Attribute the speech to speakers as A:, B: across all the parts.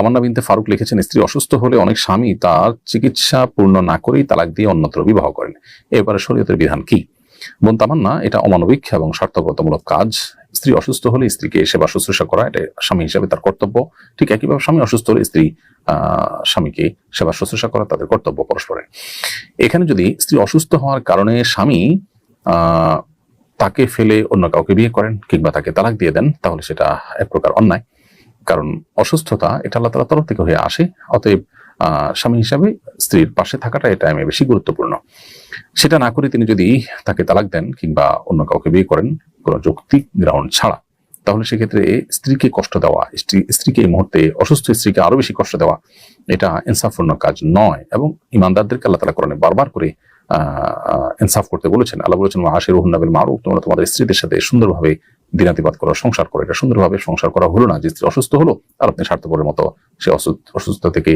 A: তামান্না বিনতে ফারুক লিখেছেন, স্ত্রী অসুস্থ হলে অনেক স্বামী তার চিকিৎসা পূর্ণ না করেই তালাক দিয়ে অন্যত্র বিবাহ করেন। এবারে শরীয়তের বিধান কি? বোন তামান্না, এটা অমানবিক এবং স্বার্থপরতামূলক কাজ। স্ত্রী অসুস্থ হলে স্ত্রীকে সেবা শুশ্রূষা করা, এটা স্বামী হিসেবে তার কর্তব্য। ঠিক একইভাবে স্বামী অসুস্থ হলে স্ত্রী স্বামীকে সেবা শুশ্রূষা করা, তাদের কর্তব্য পরস্পরের। এখানে যদি স্ত্রী অসুস্থ হওয়ার কারণে স্বামী তাকে ফেলে অন্য কাউকে বিয়ে করেন কিংবা তাকে তালাক দিয়ে দেন, তাহলে সেটা এক প্রকার অন্যায়। কারণ অসুস্থতা এটা আল্লাহ তালা তরফ থেকে হয়ে আসে। অতএব স্বামী হিসাবে স্ত্রীর পাশে থাকাটা এটা আমি বেশি গুরুত্বপূর্ণ। সেটা না করে তিনি যদি তাকে তালাক দেন কিংবা অন্য কাউকে বিয়ে করেন কোনো যৌক্তিক গ্রাউন্ড ছাড়া তাহলে সেক্ষেত্রে স্ত্রীকে কষ্ট দেওয়া স্ত্রী স্ত্রীকে এই মুহূর্তে অসুস্থ স্ত্রীকে আরও বেশি কষ্ট দেওয়া এটা ইনসাফপূর্ণ কাজ নয় এবং ইমানদারদেরকে আল্লাহ তালা কোরআনে বারবার করে আহ, ইনসাফ করতে বলেছেন। আল্লাহ বলেছেন আশের রহুন্নাবিল মারুফ তোমরা তোমাদের স্ত্রীদের সাথে সুন্দরভাবে দিনাতিপাত করো, সংসার করো। এটা সুন্দরভাবে সংসার করা হলো না, যে স্ত্রী অসুস্থ হলো, আর আপনি স্বার্থপরের মতো সে অসুস্থ থেকে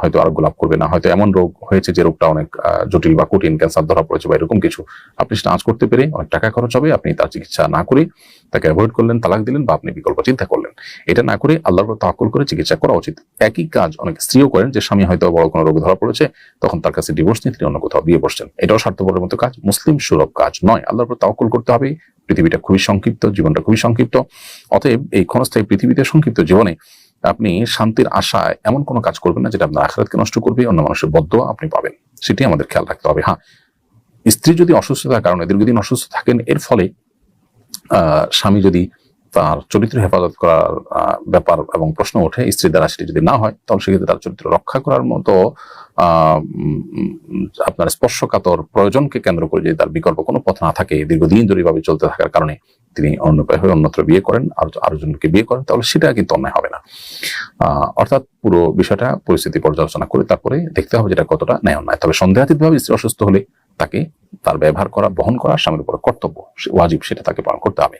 A: হয়তো আরোগ্য লাভ করবে না। হয়তো এমন রোগ হয়েছে যে রোগটা অনেক জটিল বা কঠিন, ক্যান্সার ধরা পড়েছে বা এরকম কিছু। আপনি সেটা আঁচ করতে পেরে অনেক টাকা খরচ হবে, আপনি তার চিকিৎসা না করে তাকে অ্যাভয়েড করলেন, তালাক দিলেন বা আপনি বিকল্প চিন্তা করলেন। এটা না করে আল্লাহর তাওয়াক্কুল করে চিকিৎসা করা উচিত। একই কাজ অনেক স্ত্রীও করেন, যে স্বামী হয়তো বড় কোনো রোগ ধরা পড়েছে, তখন তার কাছে ডিভোর্স নিয়ে তিনি অন্য কোথাও বিয়ে বসছেন। এটাও স্বার্থপরের মতো কাজ, মুসলিম সুলভ কাজ নয়। আল্লাহর তাওয়াক্কুল করতে হবে পৃথিবীটা খুবই সংক্ষিপ্ত, জীবনটা খুবই সংক্ষিপ্ত। অতএব এই ক্ষণস্থায়ী পৃথিবীতে সংক্ষিপ্ত জীবনে আপনি শান্তির আশায় এমন কোনো কাজ করবেন না যেটা আপনার আখরাতকে নষ্ট করবে, অন্য মানুষের বদ্ধ আপনি পাবেন। সেটি আমাদের খেয়াল রাখতে হবে। হ্যাঁ স্ত্রী যদি অসুস্থতার কারণে দীর্ঘদিন অসুস্থ থাকেন, এর ফলে স্বামী যদি তার চরিত্র হেফাজত করার ব্যাপার এবং প্রশ্ন ওঠে, স্ত্রীর দ্বারা সেটি যদি না হয়, তাহলে সেক্ষেত্রে তার চরিত্র রক্ষা করার মতো আপনার স্পর্শকাতর প্রয়োজনকে কেন্দ্র করে যদি তার বিকল্প কোনো পথ না থাকে, দীর্ঘদিন ধরে এভাবে চলতে থাকার কারণে তিনি অন্য হয়ে অন্যত্র বিয়ে করেন, আর আরও জনকে বিয়ে করেন, তাহলে সেটা কিন্তু অন্যায় হবে না। অর্থাৎ পুরো বিষয়টা, পরিস্থিতি পর্যালোচনা করে তারপরে দেখতে হবে যেটা কতটা ন্যায় অন্যায়। তবে সন্দেহাতীত ভাবে স্ত্রী অসুস্থ হলে তাকে তার ব্যবহার করা, বহন করা, স্বামীর উপর কর্তব্য ওয়াজিব সেটা তাকে পালন করতে হবে।